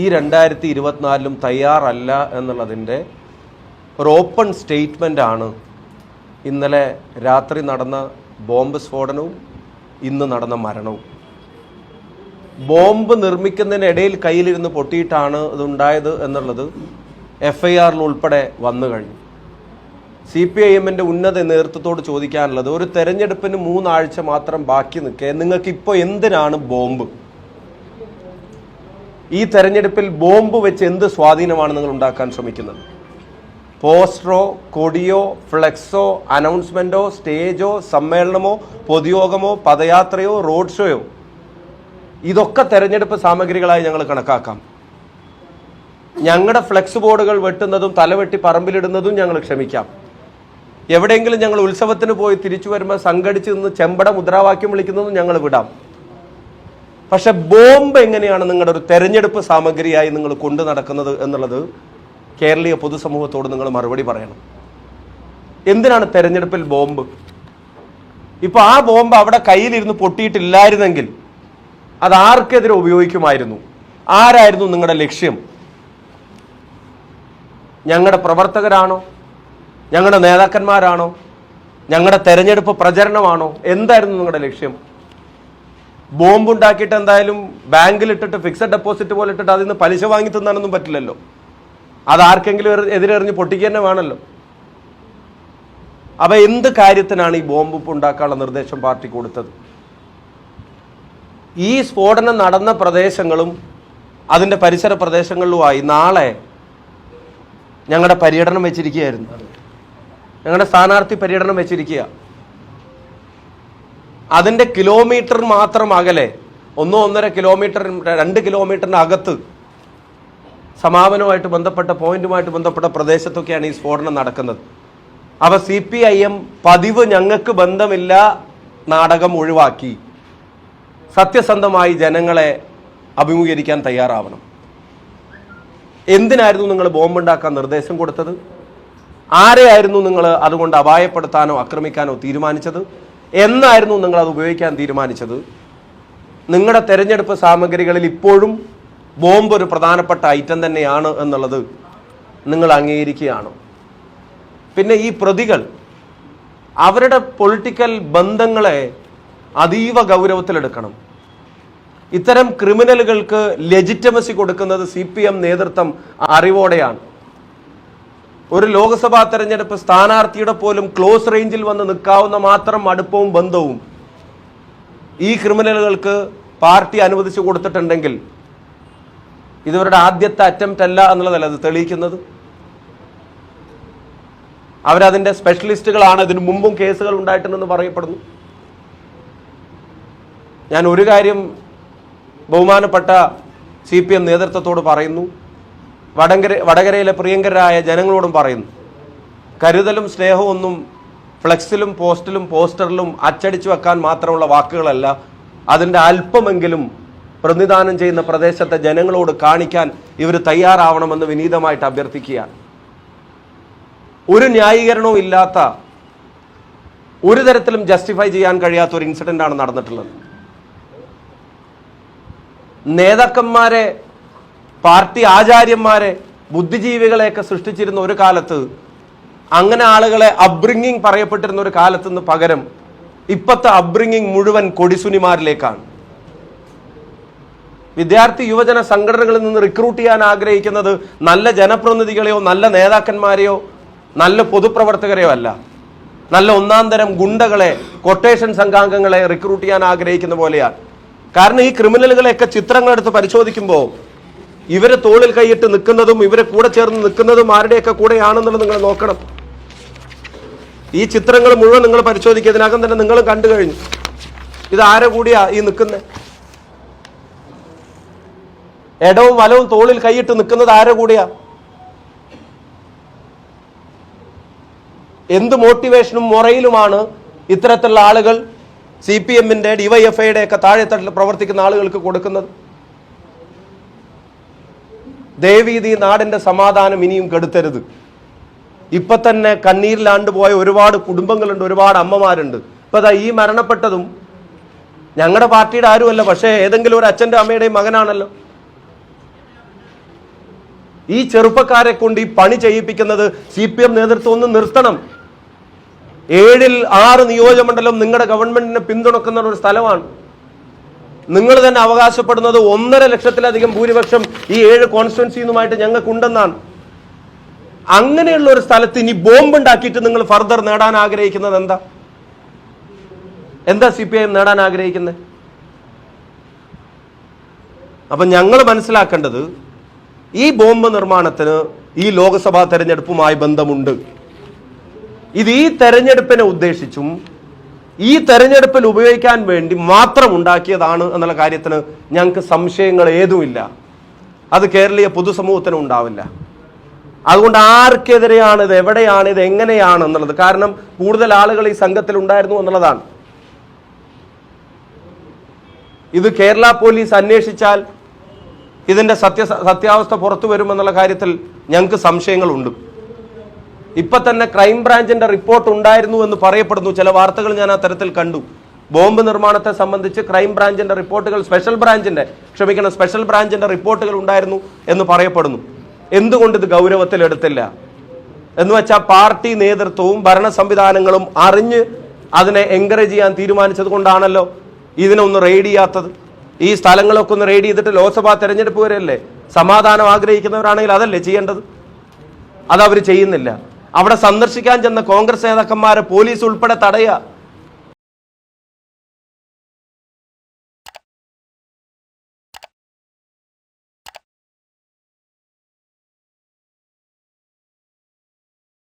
ഈ രണ്ടായിരത്തി ഇരുപത്തിനാലിലും തയ്യാറല്ല എന്നുള്ളതിന്റെ ഒരു ഓപ്പൺ സ്റ്റേറ്റ്മെന്റ് ആണ് ഇന്നലെ രാത്രി നടന്ന ബോംബ് സ്ഫോടനവും ഇന്ന് നടന്ന മരണവും. ബോംബ് നിർമ്മിക്കുന്നതിനിടയിൽ കയ്യിലിരുന്ന് പൊട്ടിയിട്ടാണ് ഇതുണ്ടായത് എന്നുള്ളത് എഫ് ഐ ആറിൽ ഉൾപ്പെടെ വന്നു കഴിഞ്ഞു. സി പി ഐ എമ്മിന്റെ ഉന്നത നേതൃത്വത്തോട് ചോദിക്കാനുള്ളത് ഒരു തെരഞ്ഞെടുപ്പിന് മൂന്നാഴ്ച മാത്രം ബാക്കി നിൽക്കെ നിങ്ങൾക്ക് ഇപ്പോൾ എന്തിനാണ് ബോംബ്? ഈ തെരഞ്ഞെടുപ്പിൽ ബോംബ് വെച്ച് എന്ത് സ്വാധീനമാണ് നിങ്ങൾ ഉണ്ടാക്കാൻ ശ്രമിക്കുന്നത്? പോസ്റ്ററോ കൊടിയോ ഫ്ലെക്സോ അനൗൺസ്മെന്റോ സ്റ്റേജോ സമ്മേളനമോ പൊതുയോഗമോ പദയാത്രയോ റോഡ് ഷോയോ? ഇതൊക്കെ തെരഞ്ഞെടുപ്പ് സാമഗ്രികളായി ഞങ്ങൾ കണക്കാക്കാം. ഞങ്ങളുടെ ഫ്ലെക്സ് ബോർഡുകൾ വെട്ടുന്നതും തലവെട്ടി പറമ്പിലിടുന്നതും ഞങ്ങൾ ക്ഷമിക്കാം. എവിടെയെങ്കിലും ഞങ്ങൾ ഉത്സവത്തിന് പോയി തിരിച്ചു വരുമ്പോൾ സംഘടിച്ച് നിന്ന് ചെമ്പട മുദ്രാവാക്യം വിളിക്കുന്നതും ഞങ്ങൾ വിടാം. പക്ഷെ ബോംബ് എങ്ങനെയാണ് നിങ്ങളുടെ ഒരു തെരഞ്ഞെടുപ്പ് സാമഗ്രിയായി നിങ്ങൾ കൊണ്ടു നടക്കുന്നത് എന്നുള്ളത് കേരളീയ പൊതുസമൂഹത്തോട് നിങ്ങൾ മറുപടി പറയണം. എന്തിനാണ് തെരഞ്ഞെടുപ്പിൽ ബോംബ്? ഇപ്പൊ ആ ബോംബ് അവിടെ കയ്യിലിരുന്ന് പൊട്ടിയിട്ടില്ലായിരുന്നെങ്കിൽ അത് ആർക്കെതിരെ ഉപയോഗിക്കുമായിരുന്നു? ആരായിരുന്നു നിങ്ങളുടെ ലക്ഷ്യം? ഞങ്ങളുടെ പ്രവർത്തകരാണോ? ഞങ്ങളുടെ നേതാക്കന്മാരാണോ? ഞങ്ങളുടെ തെരഞ്ഞെടുപ്പ് പ്രചരണമാണോ? എന്തായിരുന്നു നിങ്ങളുടെ ലക്ഷ്യം? ബോംബ് ഉണ്ടാക്കിയിട്ട് എന്തായാലും ബാങ്കിൽ ഇട്ടിട്ട് ഫിക്സഡ് ഡെപ്പോസിറ്റ് പോലെ ഇട്ടിട്ട് അതിൽ നിന്ന് പലിശ വാങ്ങി തിന്നാനൊന്നും പറ്റില്ലല്ലോ. അത് ആർക്കെങ്കിലും എതിരെറിഞ്ഞ് പൊട്ടിക്കുക തന്നെ വേണമല്ലോ അപ്പൊ എന്ത് കാര്യത്തിനാണ് ഈ ബോംബ് ഉണ്ടാക്കാനുള്ള നിർദ്ദേശം പാർട്ടി കൊടുത്തത്? ഈ സ്ഫോടനം നടന്ന പ്രദേശങ്ങളും അതിന്റെ പരിസര പ്രദേശങ്ങളിലുമായി നാളെ ഞങ്ങളുടെ പര്യടനം വെച്ചിരിക്കുകയായിരുന്നു. ഞങ്ങളുടെ സ്ഥാനാർത്ഥി പര്യടനം വെച്ചിരിക്കുക അതിന്റെ കിലോമീറ്റർ മാത്രം അകലെ ഒന്നോ ഒന്നര കിലോമീറ്റർ രണ്ട് കിലോമീറ്ററിന് അകത്ത് സമാപനവുമായിട്ട് ബന്ധപ്പെട്ട പോയിന്റുമായിട്ട് ബന്ധപ്പെട്ട പ്രദേശത്തൊക്കെയാണ് ഈ സ്ഫോടനം നടക്കുന്നത്. അവ സി പി ഐ എം പതിവ് ഞങ്ങൾക്ക് ബന്ധമില്ല നാടകം ഒഴിവാക്കി. സത്യസന്ധമായി ജനങ്ങളെ അഭിമുഖീകരിക്കാൻ തയ്യാറാവണം. എന്തിനായിരുന്നു നിങ്ങൾ ബോംബുണ്ടാക്കാൻ നിർദ്ദേശം കൊടുത്തത്? ആരെയായിരുന്നു നിങ്ങൾ അതുകൊണ്ട് അപായപ്പെടുത്താനോ ആക്രമിക്കാനോ തീരുമാനിച്ചത്? എന്നായിരുന്നു നിങ്ങൾ അത് ഉപയോഗിക്കാൻ തീരുമാനിച്ചത്? നിങ്ങളുടെ തെരഞ്ഞെടുപ്പ് സാമഗ്രികളിൽ ഇപ്പോഴും ബോംബ് ഒരു പ്രധാനപ്പെട്ട ഐറ്റം തന്നെയാണ് എന്നുള്ളത് നിങ്ങൾ അംഗീകരിക്കുകയാണ്. പിന്നെ ഈ പ്രതികൾ അവരുടെ പൊളിറ്റിക്കൽ ബന്ധങ്ങളെ അതീവ ഗൗരവത്തിലെടുക്കണം. ഇത്തരം ക്രിമിനലുകൾക്ക് ലെജിറ്റമസി കൊടുക്കുന്നത് സി പി എം നേതൃത്വം അറിവോടെയാണ്. ഒരു ലോക്സഭാ തെരഞ്ഞെടുപ്പ് സ്ഥാനാർത്ഥിയുടെ പോലും ക്ലോസ് റേഞ്ചിൽ വന്ന് നിൽക്കാവുന്ന മാത്രം അടുപ്പവും ബന്ധവും ഈ ക്രിമിനലുകൾക്ക് പാർട്ടി അനുവദിച്ചു കൊടുത്തിട്ടുണ്ടെങ്കിൽ ഇതവരുടെ ആദ്യത്തെ അറ്റംപ്റ്റ് അല്ല എന്നുള്ളതല്ല അത് തെളിയിക്കുന്നത്. അവരതിന്റെ സ്പെഷ്യലിസ്റ്റുകളാണ് ഇതിനു മുമ്പും കേസുകൾ ഉണ്ടായിട്ടുണ്ടെന്ന് പറയപ്പെടുന്നു. ഞാൻ ഒരു കാര്യം ബഹുമാനപ്പെട്ട സി പി എം നേതൃത്വത്തോട് പറയുന്നു. വടകര വടകരയിലെ പ്രിയങ്കരായ ജനങ്ങളോടും പറയുന്നു. കരുതലും സ്നേഹവും ഒന്നും ഫ്ലെക്സിലും പോസ്റ്റിലും പോസ്റ്ററിലും അച്ചടിച്ചു വെക്കാൻ മാത്രമുള്ള വാക്കുകളല്ല. അതിന്റെ അല്പമെങ്കിലും പ്രതിദാനം ചെയ്യുന്ന പ്രദേശത്തെ ജനങ്ങളോട് കാണിക്കാൻ ഇവർ തയ്യാറാവണമെന്ന് വിനീതമായിട്ട് അഭ്യർത്ഥിക്കുകയാണ്. ഒരു ന്യായീകരണവും ഇല്ലാത്ത ഒരു തരത്തിലും ജസ്റ്റിഫൈ ചെയ്യാൻ കഴിയാത്ത ഒരു ഇൻസിഡന്റ് ആണ് നടന്നിട്ടുള്ളത്. നേതാക്കന്മാരെ പാർട്ടി ആചാര്യന്മാരെ ബുദ്ധിജീവികളെയൊക്കെ സൃഷ്ടിച്ചിരുന്ന ഒരു കാലത്ത് അങ്ങനെ ആളുകളെ അബ്രിങ്ങിങ് പറയപ്പെട്ടിരുന്ന ഒരു കാലത്ത് നിന്ന് പകരം ഇപ്പത്തെ അബ്രിങ്ങിങ് മുഴുവൻ കൊടിസുനിമാരിലേക്കാണ്. വിദ്യാർത്ഥി യുവജന സംഘടനകളിൽ നിന്ന് റിക്രൂട്ട് ചെയ്യാൻ ആഗ്രഹിക്കുന്നത് നല്ല ജനപ്രതിനിധികളെയോ നല്ല നേതാക്കന്മാരെയോ നല്ല പൊതുപ്രവർത്തകരെയോ അല്ല. നല്ല ഒന്നാം തരം ഗുണ്ടകളെ കൊട്ടേഷൻ സംഘാംഗങ്ങളെ റിക്രൂട്ട് ചെയ്യാൻ ആഗ്രഹിക്കുന്ന പോലെയാണ്. കാരണം ഈ ക്രിമിനലുകളെയൊക്കെ ചിത്രങ്ങളെടുത്ത് പരിശോധിക്കുമ്പോൾ ഇവരെ തോളിൽ കൈയിട്ട് നിൽക്കുന്നതും ഇവരെ കൂടെ ചേർന്ന് നിൽക്കുന്നതും ആരുടെയൊക്കെ കൂടെയാണെന്നുള്ളത് നിങ്ങൾ നോക്കണം. ഈ ചിത്രങ്ങൾ മുഴുവൻ നിങ്ങൾ പരിശോധിക്കുക ഇതിനകം തന്നെ നിങ്ങൾ കണ്ടു കഴിഞ്ഞു. ഇത് ആരെ കൂടിയാ ഈ നിൽക്കുന്നത് ഇടവും വലവും തോളിൽ കൈയിട്ട് നിൽക്കുന്നത് ആരെ കൂടിയാ? എന്ത് മോട്ടിവേഷനും മുറയിലുമാണ് ഇത്തരത്തിലുള്ള ആളുകൾ സി പി എമ്മിന്റെ ഡിവൈഎഫ്ഐയുടെ ഒക്കെ താഴെത്തട്ടിൽ പ്രവർത്തിക്കുന്ന ആളുകൾക്ക് കൊടുക്കുന്നത്. ദേവീതി നാടിന്റെ സമാധാനം ഇനിയും കെടുത്തരുത്. ഇപ്പൊ തന്നെ കണ്ണീരിലാണ്ട് പോയ ഒരുപാട് കുടുംബങ്ങളുണ്ട് ഒരുപാട് അമ്മമാരുണ്ട്. ഇപ്പൊ അതാ ഈ മരണപ്പെട്ടതും ഞങ്ങളുടെ പാർട്ടിയുടെ ആരുമല്ല പക്ഷേ ഏതെങ്കിലും ഒരു അച്ഛന്റെ അമ്മയുടെയും മകനാണല്ലോ. ഈ ചെറുപ്പക്കാരെ കൊണ്ട് ഈ പണി ചെയ്യിപ്പിക്കുന്നത് സി പി എം നേതൃത്വം ഒന്ന് നിർത്തണം. ഏഴിൽ ആറ് നിയോജകമണ്ഡലം നിങ്ങളുടെ ഗവൺമെന്റിനെ പിന്തുണക്കുന്ന ഒരു സ്ഥലമാണ്. നിങ്ങൾ തന്നെ അവകാശപ്പെടുന്നത് ഒന്നര ലക്ഷത്തിലധികം ഭൂരിപക്ഷം ഈ ഏഴ് കോൺസ്റ്റുവൻസിയുമായിട്ട് ഞങ്ങൾക്കുണ്ടെന്നാണ്. അങ്ങനെയുള്ള ഒരു സ്ഥലത്ത് ഇനി ബോംബ് ഉണ്ടാക്കിയിട്ട് നിങ്ങൾ ഫർദർ നേടാൻ ആഗ്രഹിക്കുന്നത് എന്താ? എന്താ സി പി ഐ എം നേടാൻ ആഗ്രഹിക്കുന്നത്? അപ്പൊ ഞങ്ങൾ മനസ്സിലാക്കേണ്ടത് ഈ ബോംബ് നിർമ്മാണത്തിന് ഈ ലോക്സഭാ തെരഞ്ഞെടുപ്പുമായി ബന്ധമുണ്ട്. ഇത് ഈ തെരഞ്ഞെടുപ്പിനെ ഉദ്ദേശിച്ചും ഈ തെരഞ്ഞെടുപ്പിൽ ഉപയോഗിക്കാൻ വേണ്ടി മാത്രം ഉണ്ടാക്കിയതാണ് എന്നുള്ള കാര്യത്തിന് ഞങ്ങൾക്ക് സംശയങ്ങൾ ഏതുമില്ല. അത് കേരളീയ പൊതുസമൂഹത്തിന് ഉണ്ടാവില്ല. അതുകൊണ്ട് ആർക്കെതിരെയാണ് ഇത് എവിടെയാണ് ഇത് എങ്ങനെയാണ് എന്നുള്ളത്. കാരണം കൂടുതൽ ആളുകൾ ഈ സംഘത്തിൽ ഉണ്ടായിരുന്നു എന്നുള്ളതാണ്. ഇത് കേരള പോലീസ് അന്വേഷിച്ചാൽ ഇതിന്റെ സത്യ സത്യാവസ്ഥ പുറത്തു വരുമെന്നുള്ള കാര്യത്തിൽ ഞങ്ങൾക്ക് സംശയങ്ങളുണ്ട്. ഇപ്പൊ തന്നെ ക്രൈംബ്രാഞ്ചിന്റെ റിപ്പോർട്ട് ഉണ്ടായിരുന്നു എന്ന് പറയപ്പെടുന്നു. ചില വാർത്തകൾ ഞാൻ ആ തരത്തിൽ കണ്ടു. ബോംബ് നിർമ്മാണത്തെ സംബന്ധിച്ച് ക്രൈംബ്രാഞ്ചിന്റെ റിപ്പോർട്ടുകൾ സ്പെഷ്യൽ ബ്രാഞ്ചിന്റെ ക്ഷമിക്കണം സ്പെഷ്യൽ ബ്രാഞ്ചിന്റെ റിപ്പോർട്ടുകൾ ഉണ്ടായിരുന്നു എന്ന് പറയപ്പെടുന്നു. എന്തുകൊണ്ട് ഇത് ഗൗരവത്തിൽ എടുത്തില്ല? എന്ന് വെച്ചാൽ പാർട്ടി നേതൃത്വവും ഭരണ സംവിധാനങ്ങളും അറിഞ്ഞ് അതിനെ എൻകറേജ് ചെയ്യാൻ തീരുമാനിച്ചത് കൊണ്ടാണല്ലോ ഇതിനൊന്ന് റെയ്ഡ് ചെയ്യാത്തത്. ഈ സ്ഥലങ്ങളൊക്കെ ഒന്ന് റെയ്ഡ് ചെയ്തിട്ട് ലോക്സഭാ തെരഞ്ഞെടുപ്പ് വരെയല്ലേ? സമാധാനം ആഗ്രഹിക്കുന്നവരാണെങ്കിൽ അതല്ലേ ചെയ്യേണ്ടത്? അതവർ ചെയ്യുന്നില്ല. അവിടെ സന്ദർശിക്കാൻ ചെന്ന കോൺഗ്രസ് നേതാക്കന്മാരെ പോലീസ് ഉൾപ്പെടെ തടയുക.